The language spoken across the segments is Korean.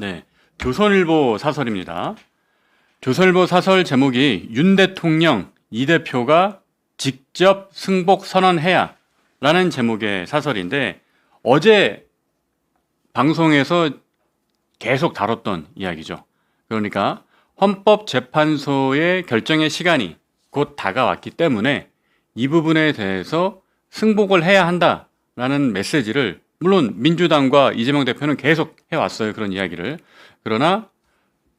네. 조선일보 사설입니다. 조선일보 사설 제목이 윤 대통령, 이 대표가 직접 승복 선언해야 라는 제목의 사설인데 어제 방송에서 계속 다뤘던 이야기죠. 그러니까 헌법재판소의 결정의 시간이 곧 다가왔기 때문에 이 부분에 대해서 승복을 해야 한다라는 메시지를 물론 민주당과 이재명 대표는 계속 해왔어요. 그런 이야기를. 그러나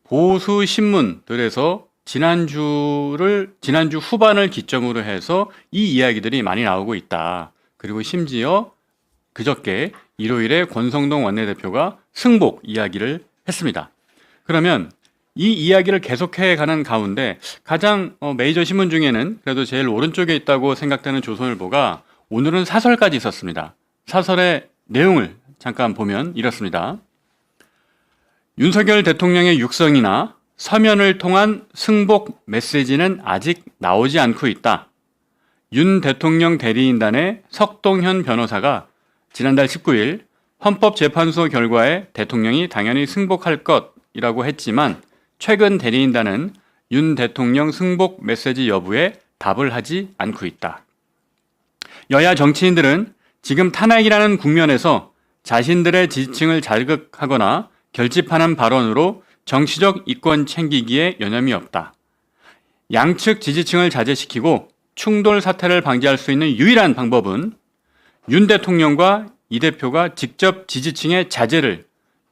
보수 신문들에서 지난주를 지난주 후반을 기점으로 해서 이 이야기들이 많이 나오고 있다. 그리고 심지어 그저께 일요일에 권성동 원내대표가 승복 이야기를 했습니다. 그러면 이 이야기를 계속해 가는 가운데 가장 어, 메이저 신문 중에는 그래도 제일 오른쪽에 있다고 생각되는 조선일보가 오늘은 사설까지 있었습니다. 사설의 내용을 잠깐 보면 이렇습니다. 윤석열 대통령의 육성이나 서면을 통한 승복 메시지는 아직 나오지 않고 있다. 윤 대통령 대리인단의 석동현 변호사가 지난달 19일 헌법재판소 결과에 대통령이 당연히 승복할 것이라고 했지만 최근 대리인단은 윤 대통령 승복 메시지 여부에 답을 하지 않고 있다. 여야 정치인들은 지금 탄핵이라는 국면에서 자신들의 지지층을 자극하거나 결집하는 발언으로 정치적 이권 챙기기에 여념이 없다. 양측 지지층을 자제시키고 충돌 사태를 방지할 수 있는 유일한 방법은 윤 대통령과 이 대표가 직접 지지층의 자제를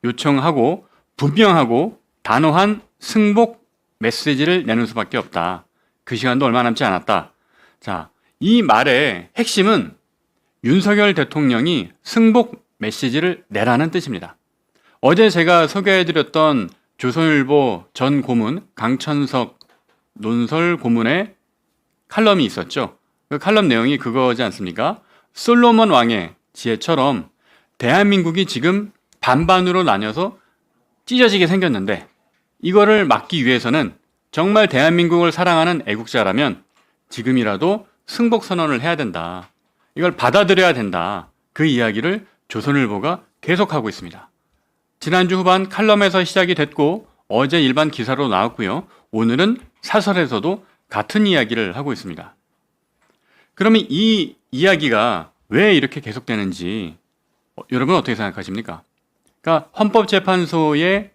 요청하고 분명하고 단호한 승복 메시지를 내는 수밖에 없다. 그 시간도 얼마 남지 않았다. 자, 이 말의 핵심은 윤석열 대통령이 승복 메시지를 내라는 뜻입니다. 어제 제가 소개해드렸던 조선일보 전 고문 강천석 논설 고문의 칼럼이 있었죠. 그 칼럼 내용이 그거지 않습니까? 솔로몬 왕의 지혜처럼 대한민국이 지금 반반으로 나뉘어서 찢어지게 생겼는데 이거를 막기 위해서는 정말 대한민국을 사랑하는 애국자라면 지금이라도 승복 선언을 해야 된다. 이걸 받아들여야 된다. 그 이야기를 조선일보가 계속하고 있습니다. 지난주 후반 칼럼에서 시작이 됐고 어제 일반 기사로 나왔고요. 오늘은 사설에서도 같은 이야기를 하고 있습니다. 그러면 이 이야기가 왜 이렇게 계속되는지 어, 여러분 어떻게 생각하십니까? 그러니까 헌법재판소의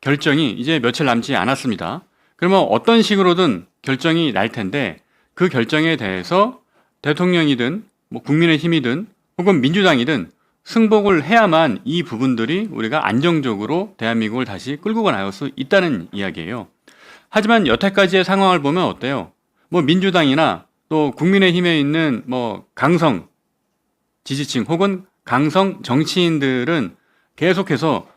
결정이 이제 며칠 남지 않았습니다. 그러면 어떤 식으로든 결정이 날 텐데 그 결정에 대해서 대통령이든 뭐 국민의힘이든 혹은 민주당이든 승복을 해야만 이 부분들이 우리가 안정적으로 대한민국을 다시 끌고 나갈 수 있다는 이야기예요. 하지만 여태까지의 상황을 보면 어때요? 뭐 민주당이나 또 국민의힘에 있는 뭐 강성 지지층 혹은 강성 정치인들은 계속해서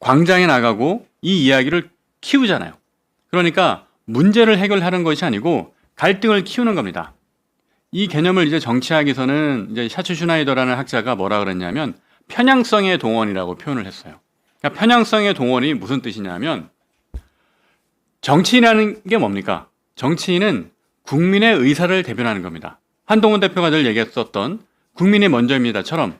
광장에 나가고 이 이야기를 키우잖아요. 그러니까 문제를 해결하는 것이 아니고 갈등을 키우는 겁니다. 이 개념을 이제 정치학에서는 이제 샤츠 슈나이더라는 학자가 뭐라 그랬냐면 편향성의 동원이라고 표현을 했어요. 그러니까 편향성의 동원이 무슨 뜻이냐면 정치인이라는 게 뭡니까? 정치인은 국민의 의사를 대변하는 겁니다. 한동훈 대표가 늘 얘기했었던 국민이 먼저입니다처럼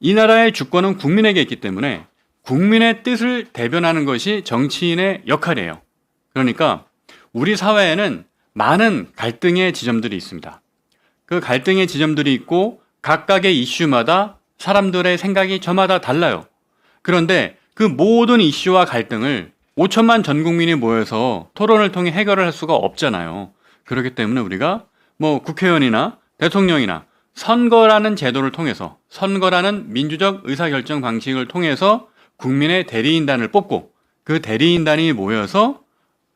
이 나라의 주권은 국민에게 있기 때문에 국민의 뜻을 대변하는 것이 정치인의 역할이에요. 그러니까 우리 사회에는 많은 갈등의 지점들이 있습니다. 그 갈등의 지점들이 있고 각각의 이슈마다 사람들의 생각이 저마다 달라요. 그런데 그 모든 이슈와 갈등을 5천만 전 국민이 모여서 토론을 통해 해결을 할 수가 없잖아요. 그렇기 때문에 우리가 뭐 국회의원이나 대통령이나 선거라는 제도를 통해서 선거라는 민주적 의사결정 방식을 통해서 국민의 대리인단을 뽑고 그 대리인단이 모여서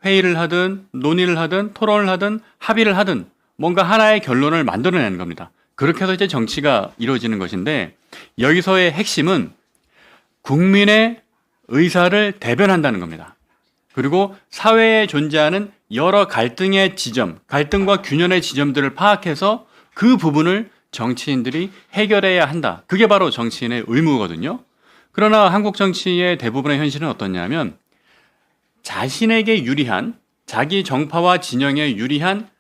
회의를 하든 논의를 하든 토론을 하든 합의를 하든 뭔가 하나의 결론을 만들어내는 겁니다. 그렇게 해서 이제 정치가 이루어지는 것인데 여기서의 핵심은 국민의 의사를 대변한다는 겁니다. 그리고 사회에 존재하는 여러 갈등의 지점, 갈등과 균열의 지점들을 파악해서 그 부분을 정치인들이 해결해야 한다. 그게 바로 정치인의 의무거든요. 그러나 한국 정치의 대부분의 현실은 어떻냐면 자신에게 유리한 자기 정파와 진영에 유리한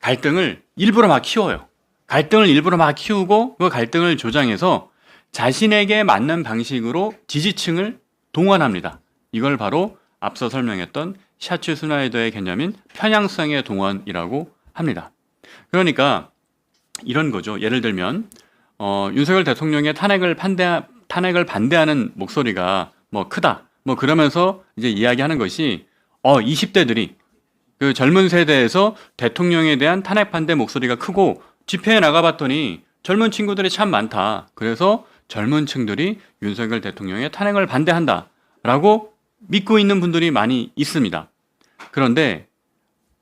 갈등을 일부러 막 키워요. 갈등을 일부러 막 키우고 그 갈등을 조장해서 자신에게 맞는 방식으로 지지층을 동원합니다. 이걸 바로 앞서 설명했던 샤츠 스나이더의 개념인 편향성의 동원이라고 합니다. 그러니까 이런 거죠. 예를 들면 어, 윤석열 대통령의 탄핵을 반대 탄핵을 반대하는 목소리가 뭐 크다. 뭐 그러면서 이제 이야기하는 것이 어 20대들이 그 젊은 세대에서 대통령에 대한 탄핵 반대 목소리가 크고 집회에 나가봤더니 젊은 친구들이 참 많다. 그래서 젊은 층들이 윤석열 대통령의 탄핵을 반대한다 라고 믿고 있는 분들이 많이 있습니다. 그런데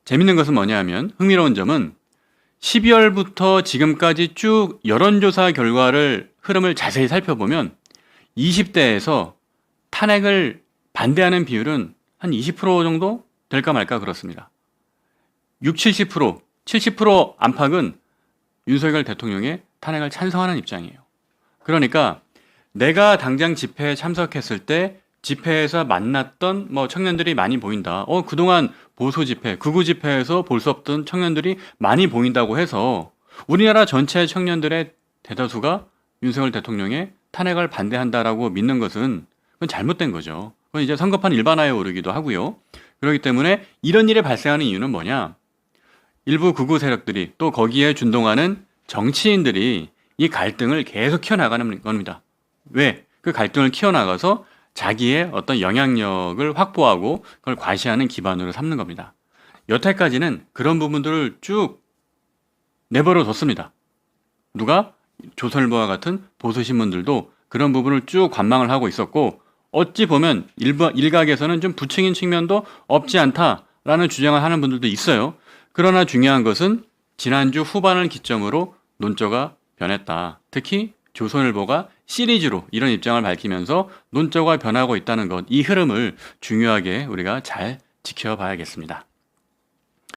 재밌는 것은 뭐냐 하면 흥미로운 점은 12월부터 지금까지 쭉 여론조사 결과를 흐름을 자세히 살펴보면 20대에서 탄핵을 반대하는 비율은 한 20% 정도 될까 말까 그렇습니다. 6, 70%, 70% 안팎은 윤석열 대통령의 탄핵을 찬성하는 입장이에요. 그러니까 내가 당장 집회에 참석했을 때 집회에서 만났던 뭐 청년들이 많이 보인다. 어, 그동안 보수 집회, 극우 집회에서 볼 수 없던 청년들이 많이 보인다고 해서 우리나라 전체 청년들의 대다수가 윤석열 대통령의 탄핵을 반대한다라고 믿는 것은 그건 잘못된 거죠. 그건 이제 성급한 일반화에 오르기도 하고요. 그렇기 때문에 이런 일이 발생하는 이유는 뭐냐? 일부 극우 세력들이 또 거기에 준동하는 정치인들이 이 갈등을 계속 키워나가는 겁니다. 왜? 그 갈등을 키워나가서 자기의 어떤 영향력을 확보하고 그걸 과시하는 기반으로 삼는 겁니다. 여태까지는 그런 부분들을 쭉 내버려 뒀습니다. 누가? 조선일보와 같은 보수신문들도 그런 부분을 쭉 관망을 하고 있었고 어찌 보면 일부, 일각에서는 좀 부추긴 측면도 없지 않다라는 주장을 하는 분들도 있어요. 그러나 중요한 것은 지난주 후반을 기점으로 논조가 변했다. 특히 조선일보가 시리즈로 이런 입장을 밝히면서 논조가 변하고 있다는 것, 이 흐름을 중요하게 우리가 잘 지켜봐야겠습니다.